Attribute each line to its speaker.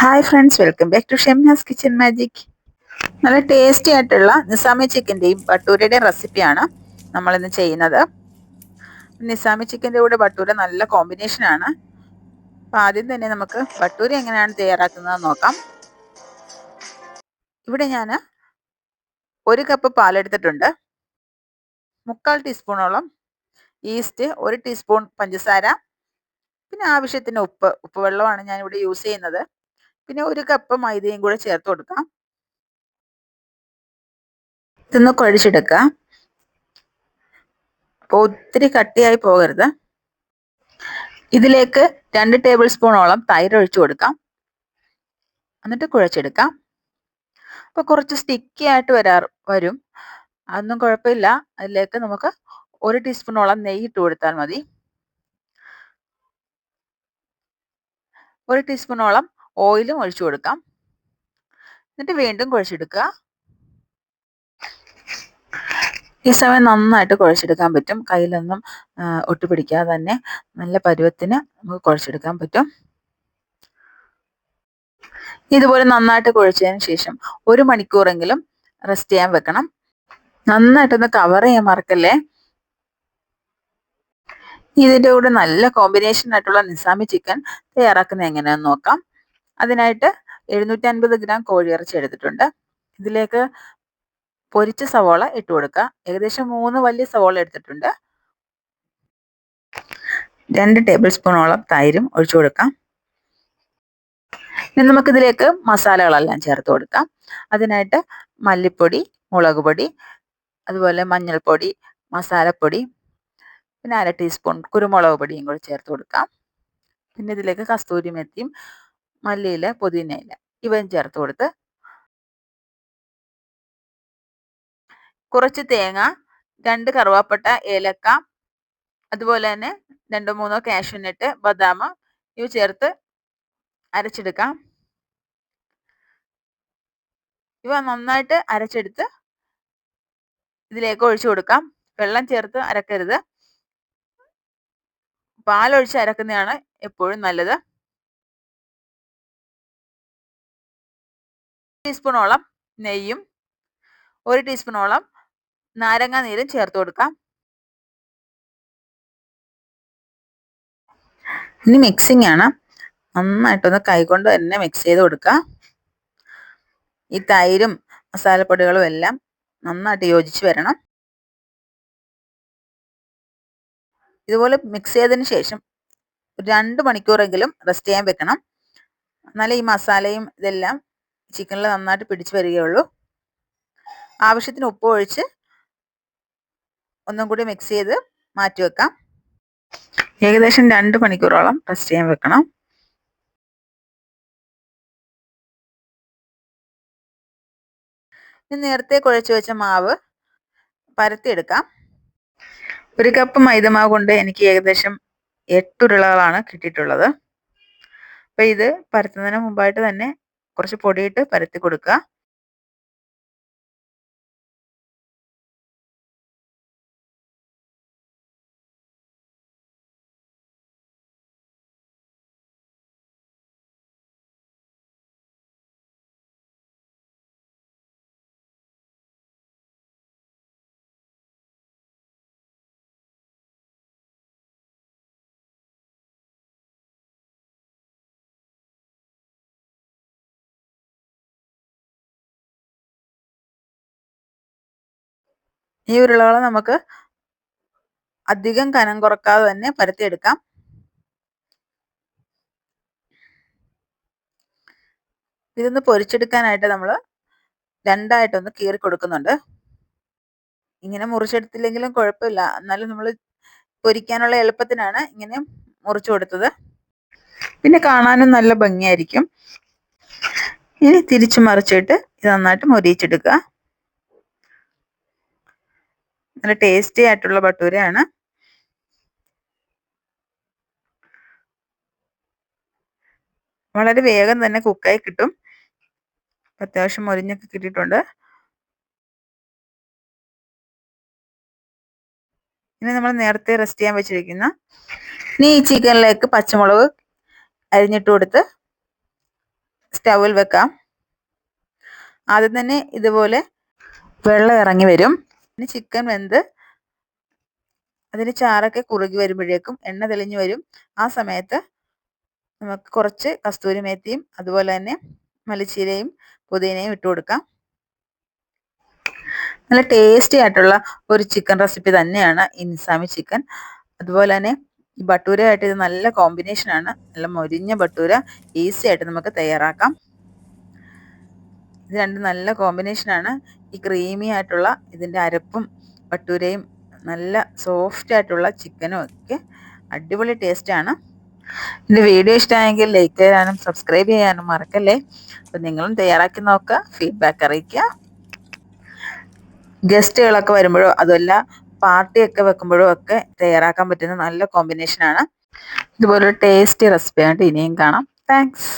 Speaker 1: Hi friends welcome back to Shemnas kitchen magic നല്ല tasty ആയിട്ടുള്ള നിസാമി ചിക്കന്റെയും ബട്ടൂരയുടെയും റെസിപ്പിയാണ് നമ്മളിന്ന് ചെയ്യുന്നത്. നിസാമി ചിക്കന്റെ കൂടെ ബട്ടൂര നല്ല കോമ്പിനേഷനാണ് അപ്പോൾ ആദ്യം തന്നെ നമുക്ക് ബട്ടൂര എങ്ങനെയാണ് തയ്യാറാക്കുന്നത് നോക്കാം. ഇവിടെ ഞാൻ ഒരു കപ്പ് പാലെടുത്തിട്ടുണ്ട്. മുക്കാൽ ടീസ്പൂണോളം ഈസ്റ്റ് ഒരു ടീസ്പൂൺ പഞ്ചസാര പിന്നെ ആവശ്യത്തിന് ഉപ്പ് ഉപ്പ് വെള്ളമാണ് ഞാൻ ഇവിടെ യൂസ് ചെയ്യുന്നത്. പിന്നെ ഒരു കപ്പ് മൈദയും കൂടെ ചേർത്ത് കൊടുക്കാം. ഇതൊന്ന് കുഴച്ചെടുക്കുക അപ്പോൾ ഒത്തിരി കട്ടിയായി പോകരുത്. ഇതിലേക്ക് രണ്ട് ടേബിൾ സ്പൂണോളം തൈര് ഒഴിച്ചു കൊടുക്കാം. എന്നിട്ട് കുഴച്ചെടുക്കാം. അപ്പോൾ കുറച്ച് സ്റ്റിക്കി ആയിട്ട് വരാർ വരും. അതൊന്നും കുഴപ്പമില്ല. അതിലേക്ക് നമുക്ക് ഒരു ടീസ്പൂണോളം നെയ്യ് ഇട്ട് കൊടുത്താൽ മതി. ഒരു ടീസ്പൂണോളം ഓയിലും ഒഴിച്ചു കൊടുക്കാം. എന്നിട്ട് വീണ്ടും കുഴച്ചെടുക്കുക. ഈ സമയം നന്നായിട്ട് കുഴച്ചെടുക്കാൻ പറ്റും. കയ്യിലൊന്നും ഒട്ടിപ്പിടിക്കാതെ തന്നെ നല്ല പരുവത്തിന് നമുക്ക് കുഴച്ചെടുക്കാൻ പറ്റും. ഇതുപോലെ നന്നായിട്ട് കുഴച്ചതിന് ശേഷം ഒരു മണിക്കൂറെങ്കിലും റെസ്റ്റ് ചെയ്യാൻ വെക്കണം. നന്നായിട്ടൊന്ന് കവർ ചെയ്യാൻ മറക്കല്ലേ? ഇതിന്റെ കൂടെ നല്ല കോമ്പിനേഷൻ ആയിട്ടുള്ള നിസാമി ചിക്കൻ തയ്യാറാക്കുന്നത് എങ്ങനെയാണെന്ന് നോക്കാം. അതിനായിട്ട് എഴുന്നൂറ്റി അൻപത് ഗ്രാം കോഴിയിറച്ചി എടുത്തിട്ടുണ്ട്. ഇതിലേക്ക് പൊരിച്ച സവോള ഇട്ട് കൊടുക്കുക. ഏകദേശം മൂന്ന് വലിയ സവോള എടുത്തിട്ടുണ്ട്. രണ്ട് ടേബിൾ സ്പൂണോളം തൈരും ഒഴിച്ചു കൊടുക്കാം. ഇനി നമുക്കിതിലേക്ക് മസാലകളെല്ലാം ചേർത്ത് കൊടുക്കാം. അതിനായിട്ട് മല്ലിപ്പൊടി മുളക് പൊടി അതുപോലെ മഞ്ഞൾപ്പൊടി മസാലപ്പൊടി പിന്നെ അര ടീസ്പൂൺ കുരുമുളക് പൊടിയും കൂടി ചേർത്ത് കൊടുക്കാം. പിന്നെ ഇതിലേക്ക് കസ്തൂരി മെത്തിയും മല്ലിയില പുതിനയില ഇവയും ചേർത്ത് കൊടുത്ത് കുറച്ച് തേങ്ങ രണ്ട് കറുവാപ്പട്ട ഏലക്ക അതുപോലെ തന്നെ രണ്ടോ മൂന്നോ കാഷ്യൂനട്ട് ബദാം ഇവ ചേർത്ത് അരച്ചെടുക്കാം. ഇവ നന്നായിട്ട് അരച്ചെടുത്ത് ഇതിലേക്ക് ഒഴിച്ചു കൊടുക്കാം. വെള്ളം ചേർത്ത് അരക്കരുത്. പാലൊഴിച്ച് അരക്കുന്നതാണ് എപ്പോഴും നല്ലത്. ടീസ്പൂണോളം നെയ്യും ഒരു ടീസ്പൂണോളം നാരങ്ങ നീരും ചേർത്ത് കൊടുക്കാം. ഇനി മിക്സിംഗ് ആണ്. നന്നായിട്ടൊന്ന് കൈകൊണ്ട് തന്നെ മിക്സ് ചെയ്ത് കൊടുക്കുക. ഈ തൈരും മസാലപ്പൊടികളും എല്ലാം നന്നായിട്ട് യോജിച്ച് വരണം. ഇതുപോലെ മിക്സ് ചെയ്തതിന് ശേഷം രണ്ട് മണിക്കൂറെങ്കിലും റെസ്റ്റ് ചെയ്യാൻ വെക്കണം. എന്നാലേ ഈ മസാലയും ഇതെല്ലാം ചിക്കനിൽ നന്നായിട്ട് പിടിച്ചു വരികയുള്ളൂ. ആവശ്യത്തിന് ഉപ്പ് ഒഴിച്ച് ഒന്നും കൂടി മിക്സ് ചെയ്ത് മാറ്റി വെക്കാം. ഏകദേശം രണ്ട് മണിക്കൂറോളം റെസ്റ്റ് ചെയ്യാൻ വെക്കണം. ഇനി നേരത്തെ കുഴച്ച് വെച്ച മാവ് പരത്തിയെടുക്കാം. ഒരു കപ്പ് മൈദമാവ് കൊണ്ട് എനിക്ക് ഏകദേശം എട്ടുരുളകളാണ് കിട്ടിയിട്ടുള്ളത്. അപ്പം ഇത് പരത്തുന്നതിന് മുമ്പായിട്ട് തന്നെ കുറച്ച് പൊടിയിട്ട് പരത്തി കൊടുക്കുക. ഈ ഉരുളകൾ നമുക്ക് അധികം കനം കുറക്കാതെ തന്നെ പരത്തിയെടുക്കാം. ഇതൊന്ന് പൊരിച്ചെടുക്കാനായിട്ട് നമ്മൾ രണ്ടായിട്ടൊന്ന് കീറി കൊടുക്കുന്നുണ്ട്. ഇങ്ങനെ മുറിച്ചെടുത്തില്ലെങ്കിലും കുഴപ്പമില്ല. എന്നാലും നമ്മൾ പൊരിക്കാനുള്ള എളുപ്പത്തിനാണ് ഇങ്ങനെ മുറിച്ചു കൊടുത്തത്. പിന്നെ കാണാനും നല്ല ഭംഗിയായിരിക്കും. ഇനി തിരിച്ചു മറിച്ചിട്ട് ഇത് നന്നായിട്ട് മൊരിയിച്ചെടുക്കുക. നല്ല ടേസ്റ്റി ആയിട്ടുള്ള ഭട്ടൂരയാണ് വളരെ വേഗം തന്നെ കുക്കായി കിട്ടും. അത്യാവശ്യം മൊരിഞ്ഞൊക്കെ കിട്ടിയിട്ടുണ്ട്. ഇനി നമ്മൾ നേരത്തെ റെസ്റ്റ് ചെയ്യാൻ വെച്ചിരിക്കുന്ന ഇനി ഈ ചിക്കനിലേക്ക് പച്ചമുളക് അരിഞ്ഞിട്ട് കൊടുത്ത് സ്റ്റൗവിൽ വെക്കാം. ആദ്യം തന്നെ ഇതുപോലെ വെള്ളം ഇറങ്ങി വരും. ഇനി ചിക്കൻ വെന്ത് അതിന് ചാറൊക്കെ കുറുകി വരുമ്പോഴേക്കും എണ്ണ തെളിഞ്ഞു വരും. ആ സമയത്ത് നമുക്ക് കുറച്ച് കസ്തൂരി മേത്തിയും അതുപോലെ തന്നെ മലിച്ചീരയും പുതിനയും ഇട്ട് കൊടുക്കാം. നല്ല ടേസ്റ്റി ആയിട്ടുള്ള ഒരു ചിക്കൻ റെസിപ്പി തന്നെയാണ് ഇൻസാമി ചിക്കൻ അതുപോലെ തന്നെ ഈ ബട്ടൂരയായിട്ട് ഇത് നല്ല കോമ്പിനേഷനാണ് നല്ല മൊരിഞ്ഞ ബട്ടൂര ഈസി ആയിട്ട് നമുക്ക് തയ്യാറാക്കാം. ഇത് രണ്ടും നല്ല കോമ്പിനേഷനാണ് ഈ ക്രീമി ആയിട്ടുള്ള ഇതിന്റെ അരപ്പും പട്ടൂരയും നല്ല സോഫ്റ്റ് ആയിട്ടുള്ള ചിക്കനും ഒക്കെ അടിപൊളി ടേസ്റ്റാണ് എന്റെ വീഡിയോ ഇഷ്ടമായെങ്കിൽ ലൈക്ക് ചെയ്യാനും സബ്സ്ക്രൈബ് ചെയ്യാനും മറക്കല്ലേ? അപ്പം നിങ്ങളും തയ്യാറാക്കി നോക്കുക ഫീഡ്ബാക്ക് അറിയിക്കുക. ഗസ്റ്റുകളൊക്കെ വരുമ്പോഴോ അതുമല്ല പാർട്ടിയൊക്കെ വെക്കുമ്പോഴോ ഒക്കെ തയ്യാറാക്കാൻ പറ്റുന്ന നല്ല കോമ്പിനേഷനാണ് ഇതുപോലൊരു ടേസ്റ്റി റെസിപ്പി ആയിട്ട് ഇനിയും കാണാം. താങ്ക്സ്